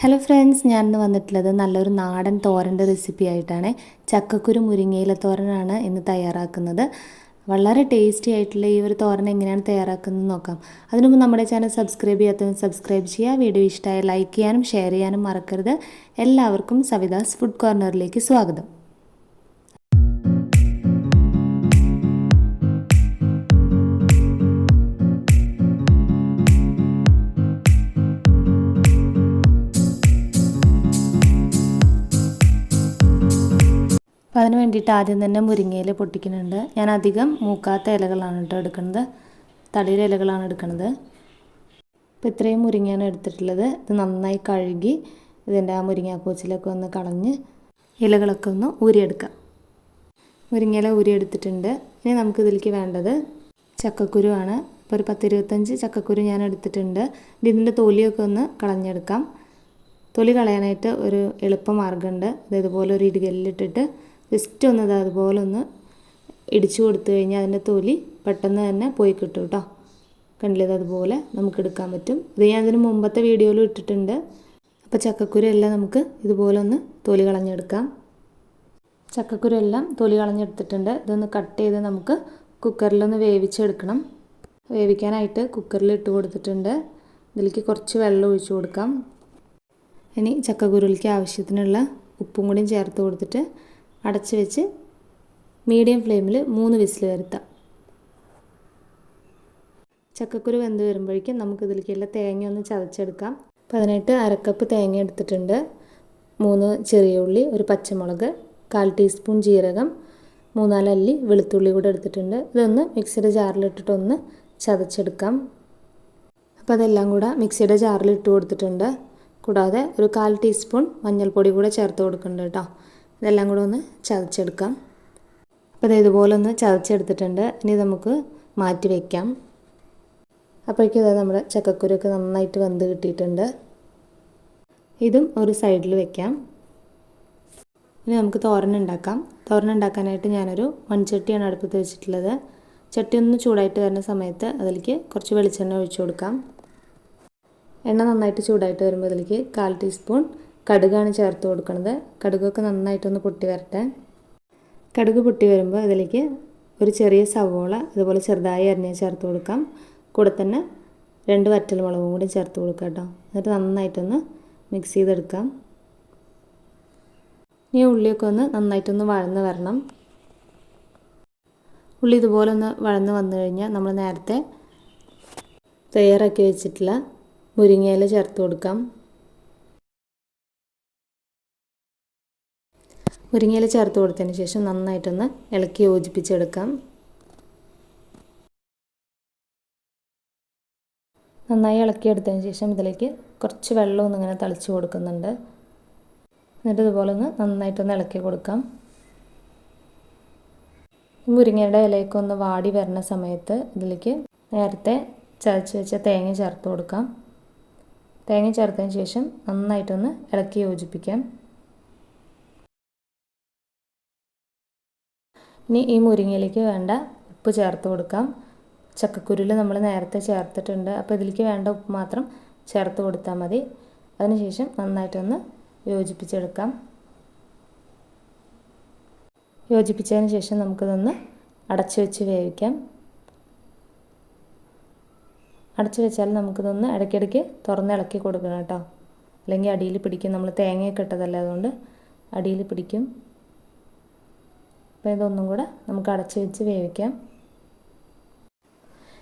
Hello friends ഞാൻ ഇന്ന് വന്നിട്ടുള്ളത് നല്ലൊരു നാടൻ തോരന്റെ റെസിപ്പി ആയിട്ടാണ്. ചക്കക്കുരു മുരിങ്ങയില തോരനാണ് ഇന്ന് തയ്യാറാക്കുന്നത്. വളരെ ടേസ്റ്റി ആയിട്ടുള്ള ഈ ഒരു തോരൻ എങ്ങനെയാണ് തയ്യാറാക്കുന്നത് നോക്കാം. അതിനു മുമ്പ് നമ്മുടെ ചാനൽ സബ്സ്ക്രൈബ് ചെയ്യാത്തവർ സബ്സ്ക്രൈബ് ചെയ്യുക. വീഡിയോ ഇഷ്ടമായ ലൈക്ക് ചെയ്യാനും ഷെയർ ചെയ്യാനും മറക്കരുത്. എല്ലാവർക്കും സവിതാസ് ഫുഡ് കോർണറിലേക്ക് സ്വാഗതം. അപ്പോൾ അതിന് വേണ്ടിയിട്ട് ആദ്യം തന്നെ മുരിങ്ങയില പൊട്ടിക്കുന്നുണ്ട്. ഞാൻ അധികം മൂക്കാത്ത ഇലകളാണ് കേട്ടോ എടുക്കുന്നത്. തളിര ഇലകളാണ് എടുക്കുന്നത്. അപ്പോൾ ഇത്രയും മുരിങ്ങയാണ് എടുത്തിട്ടുള്ളത്. ഇത് നന്നായി കഴുകി ഇതിന്റെ ആ മുരിങ്ങാക്കോച്ചിലൊക്കെ ഒന്ന് കളഞ്ഞ് ഇലകളൊക്കെ ഒന്ന് ഊരിയെടുക്കാം. മുരിങ്ങയില ഊരിയെടുത്തിട്ടുണ്ട്. ഇനി നമുക്ക് ഇതിലേക്ക് വേണ്ടത് ചക്കക്കുരുവാണ്. ഇപ്പോൾ ഒരു പത്തിരുപത്തഞ്ച് ചക്കക്കുരു ഞാൻ എടുത്തിട്ടുണ്ട്. ഇതിന്റെ തൊലിയൊക്കെ ഒന്ന് കളഞ്ഞെടുക്കാം. തൊലി കളയാനായിട്ട് ഒരു എളുപ്പ മാർഗമുണ്ട് ഇത് ഇതുപോലെ ഒരു ഇടികല്ലിട്ടിട്ട് ജസ്റ്റ് ഒന്ന് അതുപോലെ ഒന്ന് ഇടിച്ചു കൊടുത്തു കഴിഞ്ഞാൽ അതിന്റെ തൊലി പെട്ടെന്ന് തന്നെ പോയി കിട്ടും കേട്ടോ കണ്ടില്ലേ? അതുപോലെ നമുക്ക് എടുക്കാൻ പറ്റും. ഇത് ഞാൻ അതിന് മുമ്പത്തെ വീഡിയോയിലും ഇട്ടിട്ടുണ്ട്. അപ്പോൾ ചക്കക്കുരു എല്ലാം നമുക്ക് ഇതുപോലെ ഒന്ന് തൊലി കളഞ്ഞെടുക്കാം. ചക്കക്കുരു എല്ലാം തൊലി കളഞ്ഞെടുത്തിട്ടുണ്ട്. ഇതൊന്ന് കട്ട് ചെയ്ത് നമുക്ക് കുക്കറിലൊന്ന് വേവിച്ചെടുക്കണം. വേവിക്കാനായിട്ട് കുക്കറിൽ ഇട്ട് കൊടുത്തിട്ടുണ്ട്. ഇതിലേക്ക് കുറച്ച് വെള്ളം ഒഴിച്ചു കൊടുക്കാം. ഇനി ചക്കക്കുരുവിലേക്ക് ആവശ്യത്തിനുള്ള ഉപ്പും കൂടിയും ചേർത്ത് കൊടുത്തിട്ട് അടച്ച് വെച്ച് മീഡിയം ഫ്ലെയിമിൽ മൂന്ന് വിസിൽ വരുത്താം. ചക്കക്കുരു വെന്ത് വരുമ്പോഴേക്കും നമുക്കിതിലേക്കുള്ള തേങ്ങ ഒന്ന് ചതച്ചെടുക്കാം. പതിനെട്ട് അരക്കപ്പ് തേങ്ങ എടുത്തിട്ടുണ്ട്. മൂന്ന് ചെറിയ ഉള്ളി ഒരു പച്ചമുളക് കാൽ ടീസ്പൂൺ ജീരകം മൂന്നാലല്ലി വെളുത്തുള്ളി കൂടെ എടുത്തിട്ടുണ്ട്. ഇതൊന്ന് മിക്സിയുടെ ജാറിലിട്ടിട്ടൊന്ന് ചതച്ചെടുക്കാം. അപ്പോൾ അതെല്ലാം കൂടെ മിക്സിയുടെ ജാറിൽ ഇട്ട് കൊടുത്തിട്ടുണ്ട്. കൂടാതെ ഒരു കാൽ ടീസ്പൂൺ മഞ്ഞൾപ്പൊടി കൂടെ ചേർത്ത് കൊടുക്കുന്നുണ്ട് കേട്ടോ. ഇതെല്ലാം കൂടെ ഒന്ന് ചതച്ചെടുക്കാം. അപ്പോൾ ഇത് ഇതുപോലെ ഒന്ന് ചതച്ചെടുത്തിട്ടുണ്ട്. ഇനി നമുക്ക് മാറ്റി വയ്ക്കാം അപ്പോഴേക്കും ഇത് നമ്മുടെ ചക്കക്കുരൊക്കെ നന്നായിട്ട് വെന്ത് കിട്ടിയിട്ടുണ്ട്. ഇതും ഒരു സൈഡിൽ വെക്കാം. ഇനി നമുക്ക് തോരൻ ഉണ്ടാക്കാം. തോരൻ ഉണ്ടാക്കാനായിട്ട് ഞാനൊരു മൺചട്ടിയാണ് അടുപ്പത്ത് വെച്ചിട്ടുള്ളത്. ചട്ടി ഒന്ന് ചൂടായിട്ട് വരുന്ന സമയത്ത് അതിലേക്ക് കുറച്ച് വെളിച്ചെണ്ണ ഒഴിച്ചു കൊടുക്കാം. എണ്ണ നന്നായിട്ട് ചൂടായിട്ട് വരുമ്പോൾ അതിലേക്ക് കാൽ ടീസ്പൂൺ കടുകാണ് ചേർത്ത് കൊടുക്കുന്നത് കടുകൊക്കെ നന്നായിട്ടൊന്ന് പൊട്ടി വരട്ടെ. കടുക് പൊട്ടി വരുമ്പോൾ അതിലേക്ക് ഒരു ചെറിയ സവോള അതുപോലെ ചെറുതായി അരിഞ്ഞ ചേർത്ത് കൊടുക്കാം. കൂടെ തന്നെ രണ്ട് വറ്റൽ മുളകും കൂടി ചേർത്ത് കൊടുക്കാം കേട്ടോ. എന്നിട്ട് നന്നായിട്ടൊന്ന് മിക്സ് ചെയ്തെടുക്കാം. ഇനി ഉള്ളിയൊക്കെ ഒന്ന് നന്നായിട്ടൊന്ന് വഴന്ന് വരണം. ഉള്ളി ഇതുപോലെ ഒന്ന് വഴന്ന് വന്നു കഴിഞ്ഞാൽ നമ്മൾ നേരത്തെ തയ്യാറാക്കി വെച്ചിട്ടുള്ള മുരിങ്ങയില ചേർത്ത് കൊടുക്കാം. മുരിങ്ങയില ചേർത്ത് കൊടുത്തതിന് ശേഷം നന്നായിട്ടൊന്ന് ഇളക്കി യോജിപ്പിച്ചെടുക്കാം. നന്നായി ഇളക്കിയെടുത്തതിന് ശേഷം ഇതിലേക്ക് കുറച്ച് വെള്ളം ഒന്ന് ഇങ്ങനെ തളിച്ച് കൊടുക്കുന്നുണ്ട്. എന്നിട്ട് ഇതുപോലെ ഒന്ന് നന്നായിട്ടൊന്ന് ഇളക്കി കൊടുക്കാം. മുരിങ്ങയുടെ ഇലയൊക്കെ ഒന്ന് വാടി വരുന്ന സമയത്ത് ഇതിലേക്ക് നേരത്തെ ചതച്ച് വെച്ച തേങ്ങ ചേർത്ത് കൊടുക്കാം. തേങ്ങ ചേർത്തതിന് ശേഷം നന്നായിട്ടൊന്ന് ഇളക്കി യോജിപ്പിക്കാം. ഇനി ഈ മുരിങ്ങയിലേക്ക് വേണ്ട ഉപ്പ് ചേർത്ത് കൊടുക്കാം. ചക്കക്കുരുവിൽ നമ്മൾ നേരത്തെ ചേർത്തിട്ടുണ്ട്. അപ്പോൾ ഇതിലേക്ക് വേണ്ട ഉപ്പ് മാത്രം ചേർത്ത് കൊടുത്താൽ മതി. അതിനുശേഷം നന്നായിട്ടൊന്ന് യോജിപ്പിച്ചെടുക്കാം. യോജിപ്പിച്ചതിന് ശേഷം നമുക്കിതൊന്ന് അടച്ചു വെച്ച് വേവിക്കാം. അടച്ചു വെച്ചാൽ നമുക്കിതൊന്ന് ഇടയ്ക്കിടയ്ക്ക് തുറന്ന് ഇളക്കി കൊടുക്കണം കേട്ടോ. അല്ലെങ്കിൽ അടിയിൽ പിടിക്കും. നമ്മൾ തേങ്ങയൊക്കെ ഇട്ടതല്ലേ അതുകൊണ്ട് അടിയിൽ പിടിക്കും. അപ്പോൾ ഇതൊന്നും കൂടെ നമുക്ക് അടച്ച് വെച്ച് വേവിക്കാം.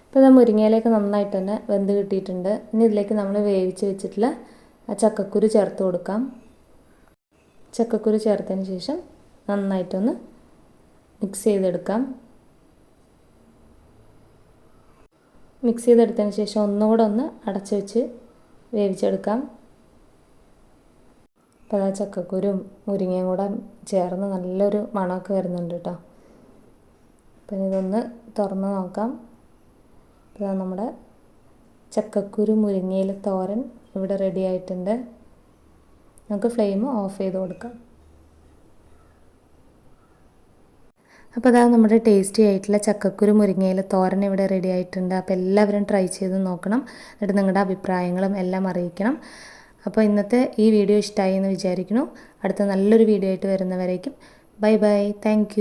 ഇപ്പോൾ ഇത് മുരിങ്ങയിലേക്ക് നന്നായിട്ട് തന്നെ വെന്ത് കിട്ടിയിട്ടുണ്ട്. ഇനി ഇതിലേക്ക് നമ്മൾ വേവിച്ച് വെച്ചിട്ടുള്ള ആ ചക്കക്കുരു ചേർത്ത് കൊടുക്കാം. ചക്കക്കുരു ചേർത്തതിന് ശേഷം നന്നായിട്ടൊന്ന് മിക്സ് ചെയ്തെടുക്കാം. മിക്സ് ചെയ്തെടുത്തതിന് ശേഷം ഒന്നുകൂടെ ഒന്ന് അടച്ച് വെച്ച് വേവിച്ചെടുക്കാം. അപ്പോൾ ആ ചക്കക്കുരും മുരിങ്ങയും കൂടെ ചേർന്ന് നല്ലൊരു മണമൊക്കെ വരുന്നുണ്ട് കേട്ടോ. അപ്പം ഇതൊന്ന് തുറന്ന് നോക്കാം. ഇതാ നമ്മുടെ ചക്കക്കുരു മുരിങ്ങയിൽ തോരൻ ഇവിടെ റെഡി ആയിട്ടുണ്ട്. നമുക്ക് ഫ്ലെയിം ഓഫ് ചെയ്ത് കൊടുക്കാം. അപ്പോൾ അതാ നമ്മുടെ ടേസ്റ്റി ആയിട്ടുള്ള ചക്കക്കുരു മുരിങ്ങയില തോരൻ ഇവിടെ റെഡി ആയിട്ടുണ്ട്. അപ്പോൾ എല്ലാവരും ട്രൈ ചെയ്ത് നോക്കണം. എന്നിട്ട് നിങ്ങളുടെ അഭിപ്രായങ്ങളും എല്ലാം അറിയിക്കണം. അപ്പോൾ ഇന്നത്തെ ഈ വീഡിയോ ഇഷ്ടമായി എന്ന് വിചാരിക്കുന്നു. അടുത്ത നല്ലൊരു വീഡിയോ ആയിട്ട് വരുന്നവരേക്കും ബൈ ബൈ. താങ്ക്